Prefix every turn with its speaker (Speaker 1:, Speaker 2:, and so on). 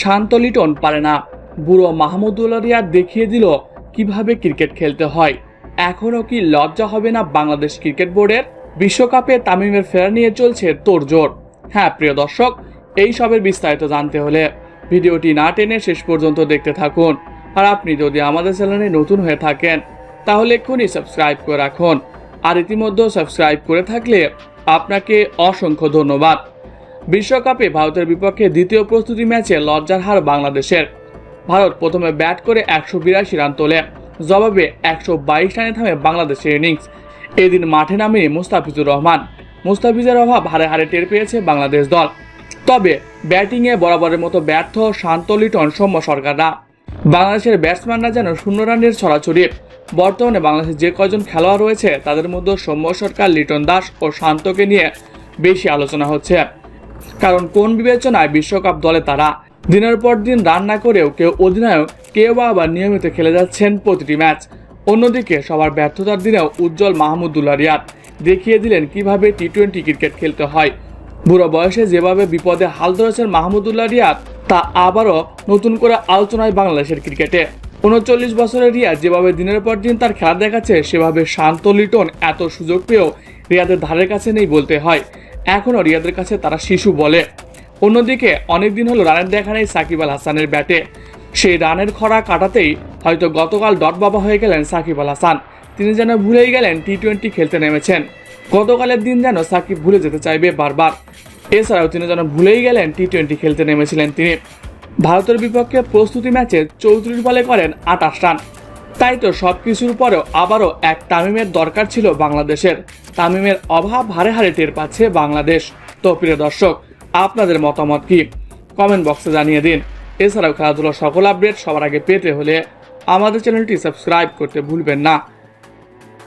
Speaker 1: শান্ত লিটন পারে না। বুড়ো মাহমুদুল্লাহ রিয়াদ দেখিয়ে দিল কীভাবে ক্রিকেট খেলতে হয়। এখনও কি লজ্জা হবে না বাংলাদেশ ক্রিকেট বোর্ডের? বিশ্বকাপে তামিমের ফেরা নিয়ে চলছে তোড়জোড় হ্যাঁ প্রিয় দর্শক, এই সবের বিস্তারিত জানতে হলে ভিডিওটি না টেনে শেষ পর্যন্ত দেখতে থাকুন। আর আপনি যদি আমাদের চ্যানেলে নতুন হয়ে থাকেন, তাহলে এক্ষুনি সাবস্ক্রাইব করে রাখুন। আর ইতিমধ্যে সাবস্ক্রাইব করে থাকলে আপনাকে অসংখ্য ধন্যবাদ। বিশ্বকাপে ভারতের বিপক্ষে দ্বিতীয় প্রস্তুতি ম্যাচে লজ্জার হার বাংলাদেশের। ভারত প্রথমে ব্যাট করে একশো বিরাশি রান তোলে। জবাবে একশো বাইশ রানে থামে বাংলাদেশের ইনিংস। এদিন মাঠে নামেনি মুস্তাফিজুর রহমান। মুস্তাফিজের অভাব হারে হারে টের পেয়েছে বাংলাদেশ দল। তবে ব্যাটিংয়ে বরাবরের মতো ব্যর্থ শান্ত লিটন সৌম্য সরকাররা। বাংলাদেশের ব্যাটসম্যানরা যেন শূন্য রানের ছড়াছড়ি। বর্তমানে বাংলাদেশের যে কয়জন খেলোয়াড় রয়েছে, তাদের মধ্যে সৌম্য সরকার, লিটন দাস ও শান্তকে নিয়ে বেশি আলোচনা হচ্ছে। কারণ কোন বিবেচনায় বিশ্বকাপ দলে তারা? দিনের পর দিন রান্না করেও কেউ অধিনায়ক, কেউ আবার নিয়মিত খেলে যাচ্ছেন প্রতিটি ম্যাচ। অন্যদিকে সবার ব্যর্থতার দিনেও উজ্জ্বল মাহমুদুল্লাহ রিয়াদ দেখিয়ে দিলেন কীভাবে টি টোয়েন্টি ক্রিকেট খেলতে হয়। বুড়ো বয়সে যেভাবে বিপদে হাল ধরেছেন মাহমুদুল্লাহ রিয়াদ, তা আবারও নতুন করে আলোচনায় বাংলাদেশের ক্রিকেটে। উনচল্লিশ বছরের রিয়াদ যেভাবে দিনের পর দিন তার খেলা দেখাচ্ছে, সেভাবে শান্ত লিটন এত সুযোগ পেয়েও রিয়াদের ধারের কাছে নেই বলতে হয়। এখনও রিয়াদের কাছে তারা শিশু বলে। অন্যদিকে অনেকদিন হলো রানের দেখা নেই সাকিব আল হাসানের ব্যাটে। সেই রানের খরা কাটাতেই হয়তো গতকাল ডট বাবা হয়ে গেলেন সাকিব আল হাসান। তিনি যেন ভুলেই গেলেন টি টোয়েন্টি খেলতে নেমেছেন। গতকালের দিন যেন সাকিব ভুলে যেতে চাইবে বারবার। এছাড়াও তিনি যেন ভুলেই গেলেন টি টোয়েন্টি খেলতে নেমেছিলেন তিনি। ভারতের বিপক্ষে প্রস্তুতি ম্যাচে চৌত্রিশ বলে করেন আটাশ রান। তাই তো সব কিছুর পরেও আবারও এক তামিমের দরকার ছিল বাংলাদেশের। তামিমের অভাব হারে হারে টের পাচ্ছে বাংলাদেশ। তো প্রিয় দর্শক, আপনাদের মতামত কি? কমেন্ট বক্সে জানিয়ে দিন। এছাড়াও খেলাধুলার সকল আপডেট সবার আগে পেতে হলে আমাদের চ্যানেলটি সাবস্ক্রাইব করতে ভুলবেন না।